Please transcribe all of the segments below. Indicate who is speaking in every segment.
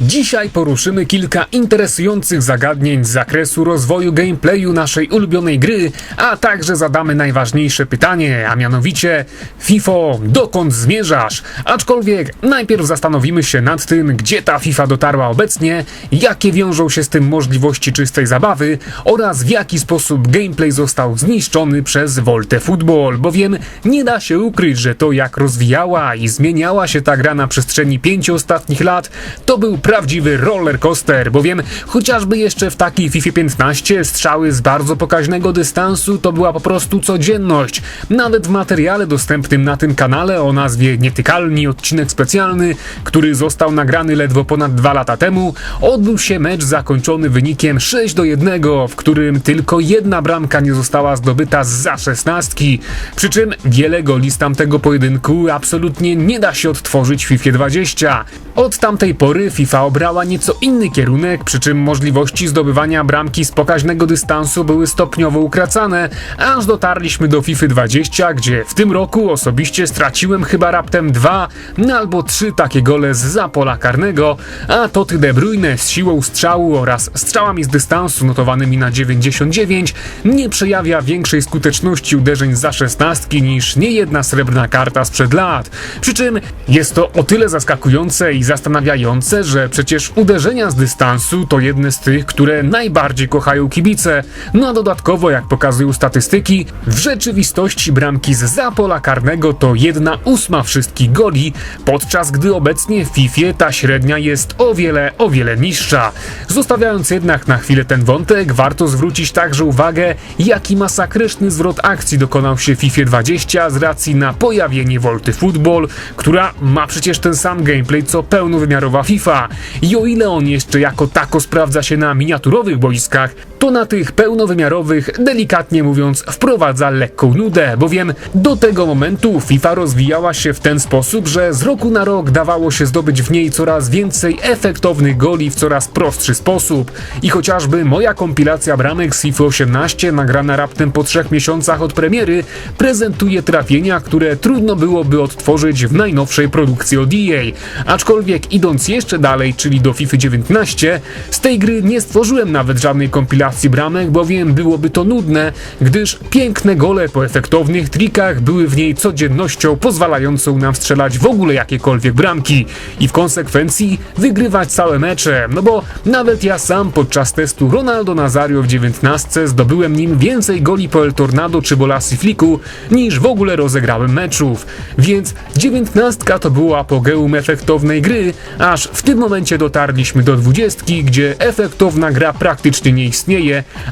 Speaker 1: Dzisiaj poruszymy kilka interesujących zagadnień z zakresu rozwoju gameplayu naszej ulubionej gry, a także zadamy najważniejsze pytanie, a mianowicie FIFO, dokąd zmierzasz? Aczkolwiek najpierw zastanowimy się nad tym, gdzie ta FIFA dotarła obecnie, jakie wiążą się z tym możliwości czystej zabawy oraz w jaki sposób gameplay został zniszczony przez Volte Football, bowiem nie da się ukryć, że to jak rozwijała i zmieniała się ta gra na przestrzeni pięciu ostatnich lat, to był prawdziwy roller coaster, bowiem chociażby jeszcze w takiej FIFA 15 strzały z bardzo pokaźnego dystansu to była po prostu codzienność. Nawet w materiale dostępnym na tym kanale o nazwie Nietykalni odcinek specjalny, który został nagrany ledwo ponad dwa lata temu, odbył się mecz zakończony wynikiem 6 do 1, w którym tylko jedna bramka nie została zdobyta za szesnastki. Przy czym wiele goli z tamtego pojedynku absolutnie nie da się odtworzyć w FIFA 20. Od tamtej pory FIFA obrała nieco inny kierunek, przy czym możliwości zdobywania bramki z pokaźnego dystansu były stopniowo ukracane, aż dotarliśmy do FIFA 20, gdzie w tym roku osobiście straciłem chyba raptem dwa albo trzy takie gole z za pola karnego, a Toty De Bruyne z siłą strzału oraz strzałami z dystansu notowanymi na 99 nie przejawia większej skuteczności uderzeń za szesnastki niż niejedna srebrna karta sprzed lat. Przy czym jest to o tyle zaskakujące i zastanawiające, że przecież uderzenia z dystansu to jedne z tych, które najbardziej kochają kibice. No a dodatkowo, jak pokazują statystyki, w rzeczywistości bramki z za pola karnego to jedna ósma wszystkich goli, podczas gdy obecnie w FIFA ta średnia jest o wiele, o wiele niższa. Zostawiając jednak na chwilę ten wątek, warto zwrócić także uwagę, jaki masakryczny zwrot akcji dokonał się w FIFA 20 z racji na pojawienie Volty Football, która ma przecież ten sam gameplay co pełnowymiarowa FIFA. I o ile on jeszcze jako tako sprawdza się na miniaturowych boiskach, to na tych pełnowymiarowych, delikatnie mówiąc, wprowadza lekką nudę, bowiem do tego momentu FIFA rozwijała się w ten sposób, że z roku na rok dawało się zdobyć w niej coraz więcej efektownych goli w coraz prostszy sposób. I chociażby moja kompilacja bramek z FIFA 18, nagrana raptem po trzech miesiącach od premiery, prezentuje trafienia, które trudno byłoby odtworzyć w najnowszej produkcji od EA. Aczkolwiek idąc jeszcze dalej, czyli do FIFA 19, z tej gry nie stworzyłem nawet żadnej kompilacji bramek, bowiem byłoby to nudne, gdyż piękne gole po efektownych trikach były w niej codziennością pozwalającą nam strzelać w ogóle jakiekolwiek bramki i w konsekwencji wygrywać całe mecze, no bo nawet ja sam podczas testu Ronaldo Nazario w 19 zdobyłem nim więcej goli po El Tornado czy Bolasi Fliku niż w ogóle rozegrałem meczów, więc 19 to było apogeum efektownej gry, aż w tym momencie dotarliśmy do 20, gdzie efektowna gra praktycznie nie istnieje,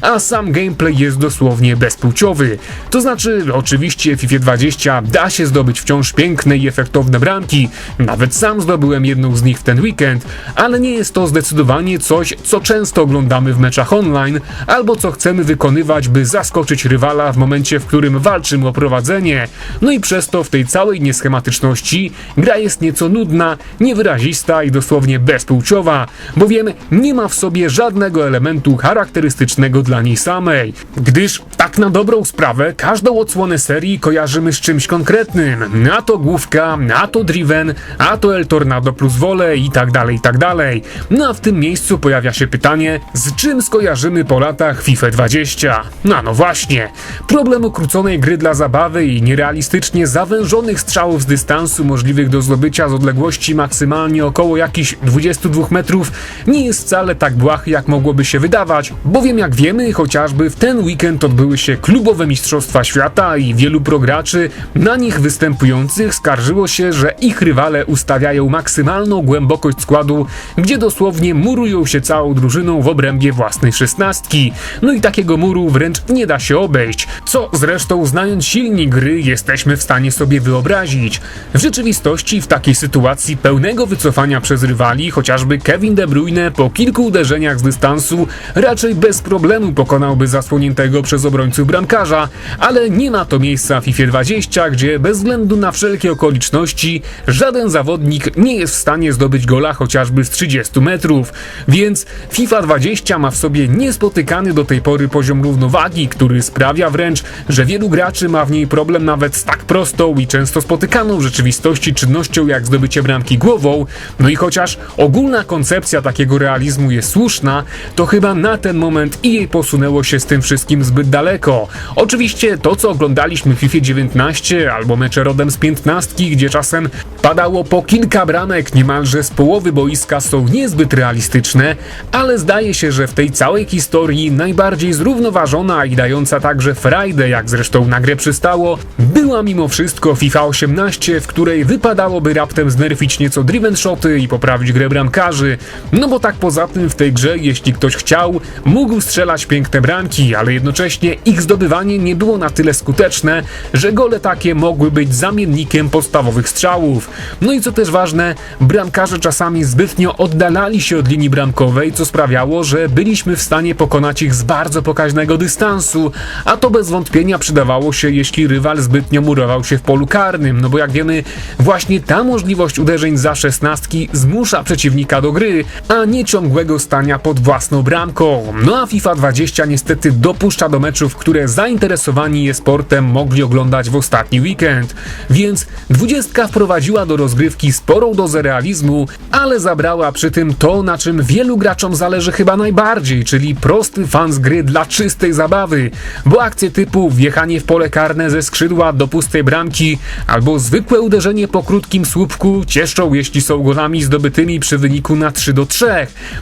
Speaker 1: a sam gameplay jest dosłownie bezpłciowy. To znaczy, oczywiście w FIFA 20 da się zdobyć wciąż piękne i efektowne bramki, nawet sam zdobyłem jedną z nich w ten weekend, ale nie jest to zdecydowanie coś, co często oglądamy w meczach online, albo co chcemy wykonywać, by zaskoczyć rywala w momencie, w którym walczymy o prowadzenie. No i przez to w tej całej nieschematyczności gra jest nieco nudna, niewyrazista i dosłownie bezpłciowa, bowiem nie ma w sobie żadnego elementu charakterystycznego dla niej samej. Gdyż tak na dobrą sprawę każdą odsłonę serii kojarzymy z czymś konkretnym. A to główka, a to driven, a to El Tornado plus Vole i tak dalej, i tak dalej. No a w tym miejscu pojawia się pytanie, z czym skojarzymy po latach FIFA 20? No no właśnie, problem ukróconej gry dla zabawy i nierealistycznie zawężonych strzałów z dystansu możliwych do zdobycia z odległości maksymalnie około jakichś 22 metrów nie jest wcale tak błahy jak mogłoby się wydawać, bowiem jak wiemy, chociażby w ten weekend odbyły się klubowe Mistrzostwa Świata i wielu prograczy na nich występujących skarżyło się, że ich rywale ustawiają maksymalną głębokość składu, gdzie dosłownie murują się całą drużyną w obrębie własnej szesnastki. No i takiego muru wręcz nie da się obejść, co zresztą znając silnik gry jesteśmy w stanie sobie wyobrazić. W rzeczywistości w takiej sytuacji pełnego wycofania przez rywali, chociażby Kevin De Bruyne po kilku uderzeniach z dystansu raczej bez problemu pokonałby zasłoniętego przez obrońców bramkarza, ale nie ma to miejsca w FIFA 20, gdzie bez względu na wszelkie okoliczności żaden zawodnik nie jest w stanie zdobyć gola chociażby z 30 metrów. Więc FIFA 20 ma w sobie niespotykany do tej pory poziom równowagi, który sprawia wręcz, że wielu graczy ma w niej problem nawet z tak prostą i często spotykaną w rzeczywistości czynnością jak zdobycie bramki głową. No i chociaż ogólna koncepcja takiego realizmu jest słuszna, to chyba na ten moment EA posunęło się z tym wszystkim zbyt daleko. Oczywiście to, co oglądaliśmy w FIFA 19 albo mecze rodem z 15, gdzie czasem padało po kilka bramek niemalże z połowy boiska są niezbyt realistyczne, ale zdaje się, że w tej całej historii najbardziej zrównoważona i dająca także frajdę, jak zresztą na grę przystało, była mimo wszystko FIFA 18, w której wypadałoby raptem znerfić nieco driven shoty i poprawić grę bramkarzy, no bo tak poza tym w tej grze, jeśli ktoś chciał, mógł strzelać piękne bramki, ale jednocześnie ich zdobywanie nie było na tyle skuteczne, że gole takie mogły być zamiennikiem podstawowych strzałów. No i co też ważne, bramkarze czasami zbytnio oddalali się od linii bramkowej, co sprawiało, że byliśmy w stanie pokonać ich z bardzo pokaźnego dystansu, a to bez wątpienia przydawało się, jeśli rywal zbytnio murował się w polu karnym, no bo jak wiemy, właśnie ta możliwość uderzeń za szesnastki zmusza przeciwnika do gry, a nie ciągłego stania pod własną bramką. No a FIFA 20 niestety dopuszcza do meczów, które zainteresowani je sportem mogli oglądać w ostatni weekend, więc 20 wprowadziła do rozgrywki sporą dozę realizmu, ale zabrała przy tym to, na czym wielu graczom zależy chyba najbardziej, czyli prosty fan z gry dla czystej zabawy, bo akcje typu wjechanie w pole karne ze skrzydła do pustej bramki albo zwykłe uderzenie po krótkim słupku cieszą, jeśli są golami zdobytymi przy wyniku na 3 do 3,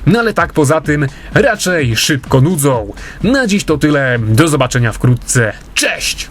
Speaker 1: no ale tak poza tym raczej szybko nudzą. Na dziś to tyle, do zobaczenia wkrótce, cześć!